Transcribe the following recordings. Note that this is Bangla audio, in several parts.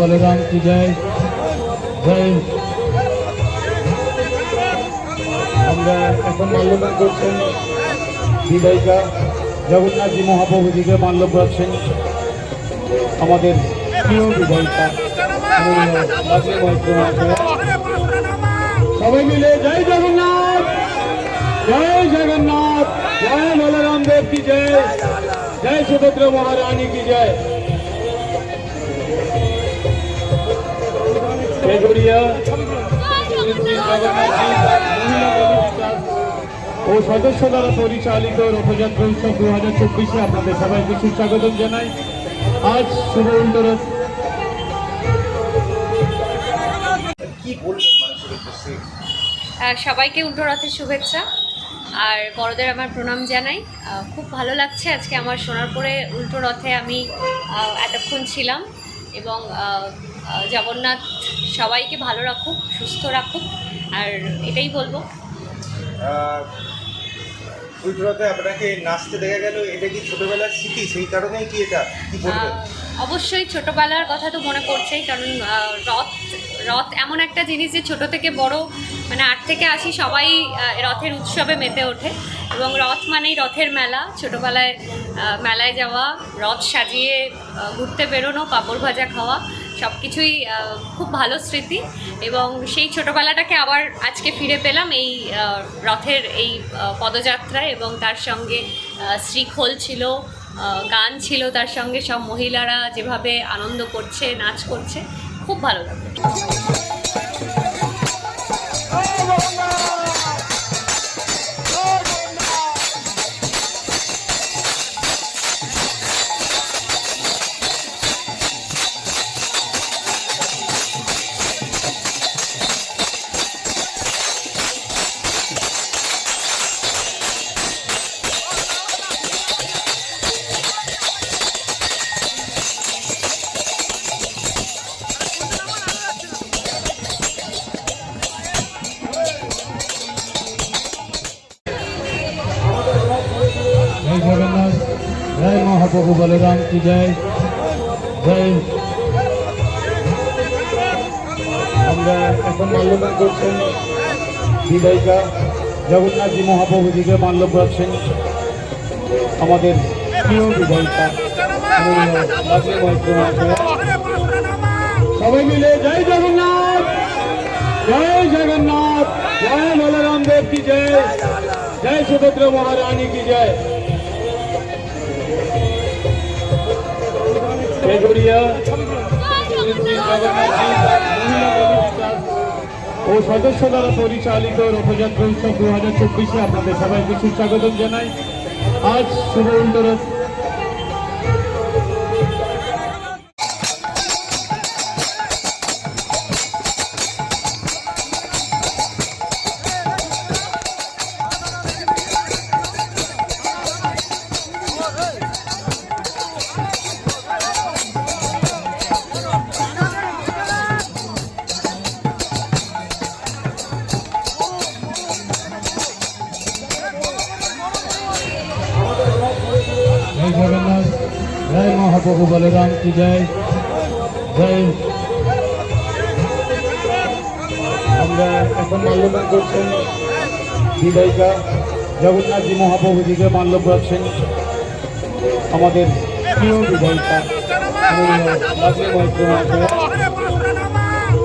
বলরাম কি জয়? জয়। আমরা এখন মাল্যদান করছেন বিদায়িকা জগন্নাথজি মহাপ্রভুজিকে মাল্যব্য আছেন আমাদের প্রিয় মহাশয়া। সবাই মিলে জয় জগন্নাথ জয় জগন্নাথ, জয় বলরাম দেব কি জয়? জয় সুভদ্রা মহারানী কি জয়? বেগুড়িয়া ও সদস্য দ্বারা পরিচালিত রথযাত্রা উৎসব দু হাজার চব্বিশে আপনাদের সবাইকে সুস্বাগতম জানাই। আজ শুভ উল্টোরথ। সবাইকে উল্টো রথের শুভেচ্ছা। আর বড়দের আমার প্রণাম জানাই। খুব ভালো লাগছে আজকে আমার সোনারপুরে উল্টো রথে আমি এতক্ষণ ছিলাম এবং জগন্নাথ সবাইকে ভালো রাখুক সুস্থ রাখুক আর এটাই বলব। আহ, আপনাকে নাচতে দেখা গেল এটা কি ছোটবেলার স্মৃতি? সেই কারণেই কি এটা? কি বলবেন? অবশ্যই ছোটবেলার কথা তো মনে পড়ছেই কারণ রথ রথ এমন একটা জিনিস যে ছোট থেকে বড় মানে আট থেকে আসি সবাই রথের উৎসবে মেতে ওঠে। এবং রথ মানেই রথের মেলা ছোটবেলায় মেলায় যাওয়া রথ সাজিয়ে ঘুরতে বেরোনো পাঁপড় ভাজা খাওয়া সব কিছুই খুব ভালো স্মৃতি এবং সেই ছোটোবেলাটাকে আবার আজকে ফিরে পেলাম এই রথের এই পদযাত্রা পদযাত্রায় এবং তার সঙ্গে শ্রীখোল ছিল গান ছিল তার সঙ্গে, সব মহিলারা যেভাবে আনন্দ করছে, নাচ করছে, খুব ভালো লাগল। মহাপ্রভু বলরাম কি জয়? জয়। আমরা এখন মাল্যদান করছেন বিদায়িকা জগন্নাথজি মহাপ্রভুজিকে মাল্যব্য আছেন আমাদের প্রিয় মহাশয়া। সবাই মিলে জয় জগন্নাথ জয় জগন্নাথ, জয় বলরাম দেব কি জয়? জয় সুভদ্রা মহারানী কি জয়? ও সদস্য দ্বারা পরিচালিত রথযাত্রা উৎসব দু হাজার চব্বিশে আপনাদের সবাইকে সুস্বাগতম জানাই। আজ শুভ মহাপ্রভু বলরাম কি জয় জয় আমরা এখন মাল্যদান করছেন বিদায়িকা জগন্নাথজি মহাপ্রভুজিকে মাল্যব্য আছেন আমাদের প্রিয় মহাশয়া।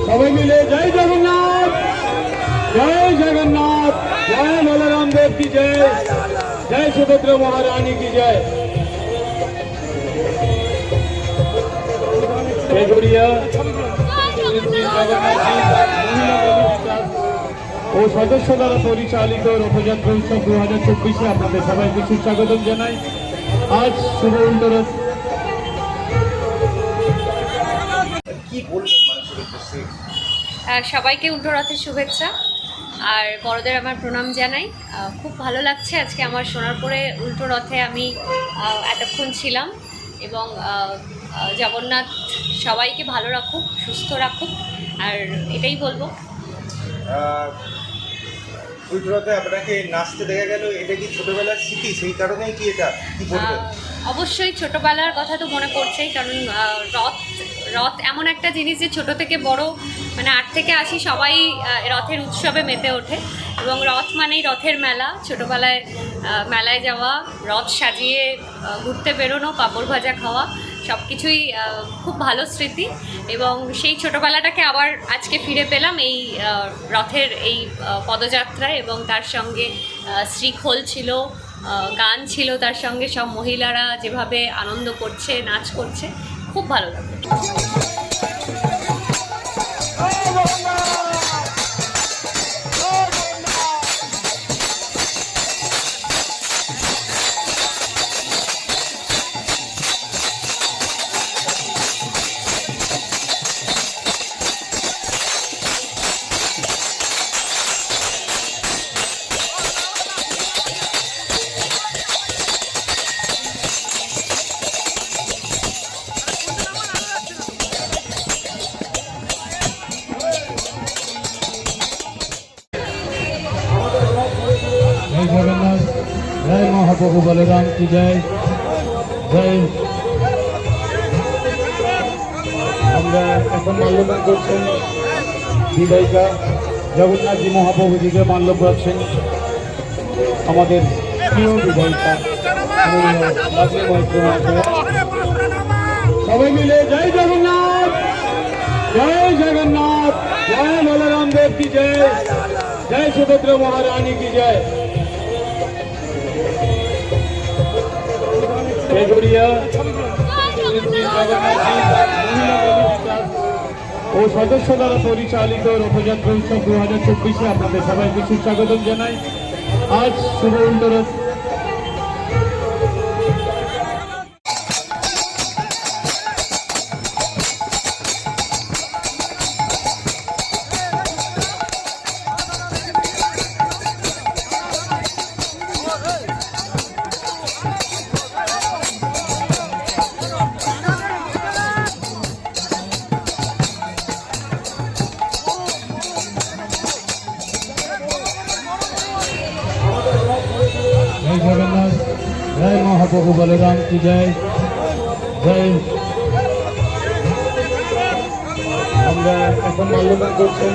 সবাই মিলে জয় জগন্নাথ। জয় জগন্নাথ। জয় বলরাম দেব কি জয় জয় সুভদ্রা মহারানী কি জয় বেগুড়িয়া ও সদস্য দ্বারা পরিচালিত রথযাত্রা উৎসব দু হাজার চব্বিশে আপনাদের সবাইকে সুস্বাগতম জানাই। আজ শুভ আহ, সবাইকে উল্টো রথের শুভেচ্ছা। আর বড়দের আমার প্রণাম জানাই। খুব ভালো লাগছে আজকে আমার সোনারপুরে উল্টো রথে আমি এতক্ষণ ছিলাম এবং জগন্নাথ সবাইকে ভালো রাখুক সুস্থ রাখুক আর এটাই বলব। আহ, আপনাকে নাচতে দেখা গেল এটা কি ছোটবেলার স্মৃতি? সেই কারণেই কি এটা? কি বলবেন? অবশ্যই ছোটবেলার কথা তো মনে পড়ছেই কারণ রথ রথ এমন একটা জিনিস যে ছোট থেকে বড় মানে আট থেকে আসি সবাই রথের উৎসবে মেতে ওঠে। এবং রথ মানেই রথের মেলা ছোটোবেলায় মেলায় যাওয়া রথ সাজিয়ে ঘুরতে বেরোনো পাঁপড় ভাজা খাওয়া সব কিছুই খুব ভালো স্মৃতি এবং সেই ছোটোবেলাটাকে আবার আজকে ফিরে পেলাম এই রথের এই পদযাত্রায় এবং তার সঙ্গে শ্রীখোল ছিল গান ছিল, তার সঙ্গে সব মহিলারা যেভাবে আনন্দ করছে, নাচ করছে, খুব ভালো লাগল। জয় জগন্নাথ, জয় মহাপ্রভু বলরাম কি জয়? জয়। আমরা এখন মাল্যদান করছেন বিদায়িকা জগন্নাথজি মহাপ্রভুজিকে মাল্য করছেন আমাদের প্রিয় মহাশয়া। সবাই মিলে জয় জগন্নাথ জয় জগন্নাথ, জয় বলরাম দেব কি জয়? জয় সুভদ্র মহারানী কি জয়? ও সদস্য দ্বারা পরিচালিত রথযাত্রা উৎসব দু হাজার চব্বিশে আপনাদের সবাইকে সুস্বাগতম জানাই। আজ শুভ উল্টোরথ। জয় জগন্নাথ জয় মহাপ্রভু বলরাম কি জয়? জয়। আমরা এখন মাল্যদান করছেন